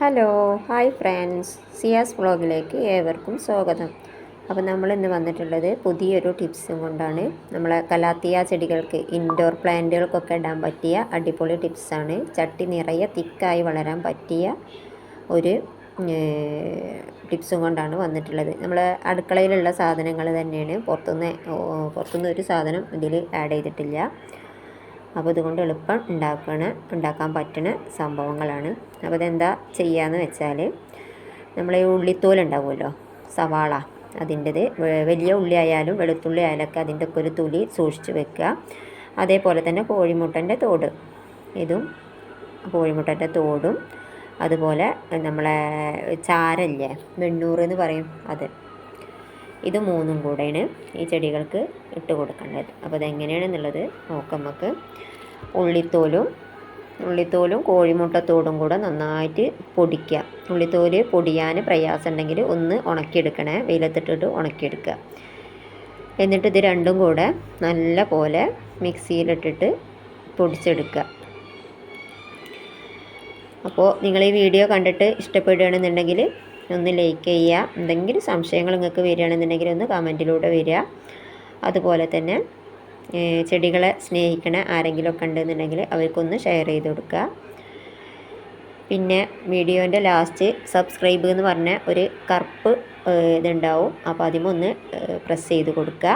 Hello hi friends. Ciaz വ്ളോഗിലേക്ക് ഏവർക്കും സ്വാഗതം. അപ്പോൾ നമ്മൾ ഇന്ന് വന്നിട്ടുള്ളത് പുതിയൊരു ടിപ്സും കൊണ്ടാണ്. നമ്മളെ കലാത്തിയ ചെടികൾക്ക് ഇൻഡോർ പ്ലാന്റുകൾക്കൊക്കെ ഇടാൻ പറ്റിയ അടിപൊളി ടിപ്സാണ്. ചട്ടി നിറയെ തിക്കായി വളരാൻ പറ്റിയ ഒരു ടിപ്സും കൊണ്ടാണ് വന്നിട്ടുള്ളത്. നമ്മൾ അടുക്കളയിലുള്ള സാധനങ്ങൾ തന്നെയാണ്. പുറത്തുനിന്ന് പുറത്തുനിന്ന് ഒരു സാധനം ഇതിൽ ആഡ് ചെയ്തിട്ടില്ല. അപ്പോൾ ഇതുകൊണ്ട് എളുപ്പം ഉണ്ടാക്കണ ഉണ്ടാക്കാൻ പറ്റുന്ന സംഭവങ്ങളാണ്. അപ്പോൾ ഇതെന്താ ചെയ്യാന്ന് വെച്ചാൽ നമ്മൾ ഈ ഉള്ളിത്തോൽ ഉണ്ടാവുമല്ലോ സവാള അതിന്റെത് വലിയ ഉള്ളി ആയാലും വെളുത്തുള്ളി ആയാലൊക്കെ അതിന്റെ ഒക്കെ ഒരു തുലി സൂക്ഷിച്ച് വെക്കുക. അതേപോലെ തന്നെ കോഴിമുട്ടന്റെ തോട് ഇതും കോഴിമുട്ടന്റെ തോടും. അതുപോലെ നമ്മളെ ചാരല്ലേ വെണ്ണൂറ് എന്ന് പറയും അത്. ഇത് മൂന്നും കൂടെയാണ് ഈ ചെടികൾക്ക് ഇട്ട് കൊടുക്കേണ്ടത്. അപ്പോൾ അതെങ്ങനെയാണെന്നുള്ളത് നോക്കാം നമുക്ക്. ഉള്ളിത്തോലും ഉള്ളിത്തോലും കോഴിമുട്ടത്തോടും കൂടെ നന്നായിട്ട് പൊടിക്കുക. ഉള്ളിത്തോൽ പൊടിയാൻ പ്രയാസം ഉണ്ടെങ്കിൽ ഒന്ന് ഉണക്കിയെടുക്കണേ. വെയിലത്തിട്ടിട്ട് ഉണക്കിയെടുക്കുക. എന്നിട്ട് ഇത് രണ്ടും കൂടെ നല്ല പോലെ മിക്സിയിലിട്ടിട്ട് പൊടിച്ചെടുക്കുക. അപ്പോൾ നിങ്ങൾ ഈ വീഡിയോ കണ്ടിട്ട് ഇഷ്ടപ്പെടുകയാണെന്നുണ്ടെങ്കിൽ ഒന്ന് ലൈക്ക് ചെയ്യുക. എന്തെങ്കിലും സംശയങ്ങൾ നിങ്ങൾക്ക് വരികയാണെന്നുണ്ടെങ്കിൽ ഒന്ന് കമന്റിലൂടെ വരിക. അതുപോലെ തന്നെ ചെടികളെ സ്നേഹിക്കണ ആരെങ്കിലുമൊക്കെ ഉണ്ടെന്നുണ്ടെങ്കിൽ അവർക്കൊന്ന് ഷെയർ ചെയ്ത് കൊടുക്കുക. പിന്നെ വീഡിയോന്റെ ലാസ്റ്റ് സബ്സ്ക്രൈബ് എന്ന് പറഞ്ഞ ഒരു കറുപ്പ് ഇതുണ്ടാവും. അപ്പോൾ അതിമൊന്ന് പ്രസ് ചെയ്ത് കൊടുക്കുക.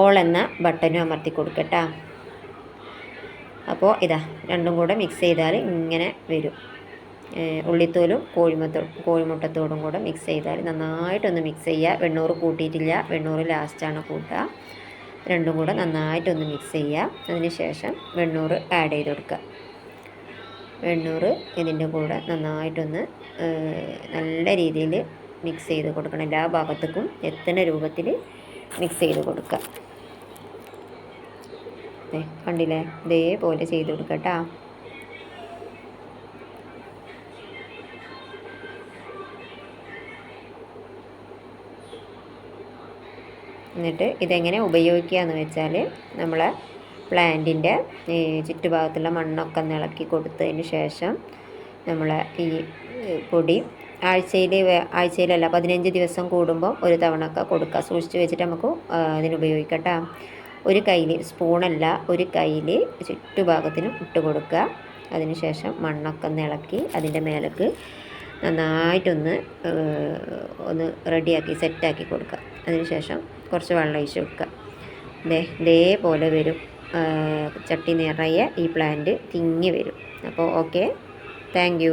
ഓൾ എന്ന ബട്ടനും അമർത്തി കൊടുക്കട്ടോ അപ്പോൾ ഇതാ രണ്ടും കൂടെ മിക്സ് ചെയ്താൽ ഇങ്ങനെ വരും. ഉള്ളിത്തോലും കോഴിമുട്ട കോഴിമുട്ടത്തോടും കൂടെ മിക്സ് ചെയ്താൽ നന്നായിട്ടൊന്ന് മിക്സ് ചെയ്യുക വെണ്ണൂറ് കൂട്ടിയിട്ടില്ല. വെണ്ണൂറ് ലാസ്റ്റാണ് കൂട്ടുക രണ്ടും കൂടെ നന്നായിട്ടൊന്ന് മിക്സ് ചെയ്യുക അതിന് ശേഷം വെണ്ണൂറ് ആഡ് ചെയ്ത് കൊടുക്കുക വെണ്ണൂറ് ഇതിന്റെ കൂടെ നന്നായിട്ടൊന്ന് നല്ല രീതിയിൽ മിക്സ് ചെയ്ത് കൊടുക്കണം. എല്ലാ ഭാഗത്തേക്കും എത്തുന്ന രൂപത്തിൽ മിക്സ് ചെയ്ത് കൊടുക്കുക കണ്ടില്ലേ? ഇതേപോലെ ചെയ്ത് കൊടുക്കുക എന്നിട്ട് ഇതെങ്ങനെ ഉപയോഗിക്കുക എന്ന് വെച്ചാൽ നമ്മൾ പ്ലാന്റിന്റെ ഈ ചുറ്റുഭാഗത്തുള്ള മണ്ണൊക്കെ ഇളക്കി കൊടുത്തതിന് ശേഷം നമ്മൾ ഈ പൊടി ആഴ്ചയിൽ ആഴ്ചയിലല്ല പതിനഞ്ച് ദിവസം കൂടുമ്പോൾ ഒരു തവണ ഒക്കെ കൊടുക്കുക സൂക്ഷിച്ച് വെച്ചിട്ട് നമുക്ക് അതിനുപയോഗിക്കട്ടോ ഒരു കയ്യിൽ സ്പൂണല്ല ഒരു കയ്യിൽ ചുറ്റുഭാഗത്തിനും ഇട്ട് കൊടുക്കുക അതിനുശേഷം മണ്ണൊക്കെ ഒന്ന് ഇളക്കി അതിന്റെ മേലേക്ക് നന്നായിട്ടൊന്ന് ഒന്ന് റെഡിയാക്കി സെറ്റാക്കി കൊടുക്കുക അതിനുശേഷം കുറച്ച് വെള്ളം ഒഴിച്ച് വെക്കുക. ദേ ഇതേപോലെ വരും. ചട്ടി നിറയെ ഈ പ്ലാന്റ് തിങ്ങി വരും. അപ്പോൾ ഓക്കെ താങ്ക്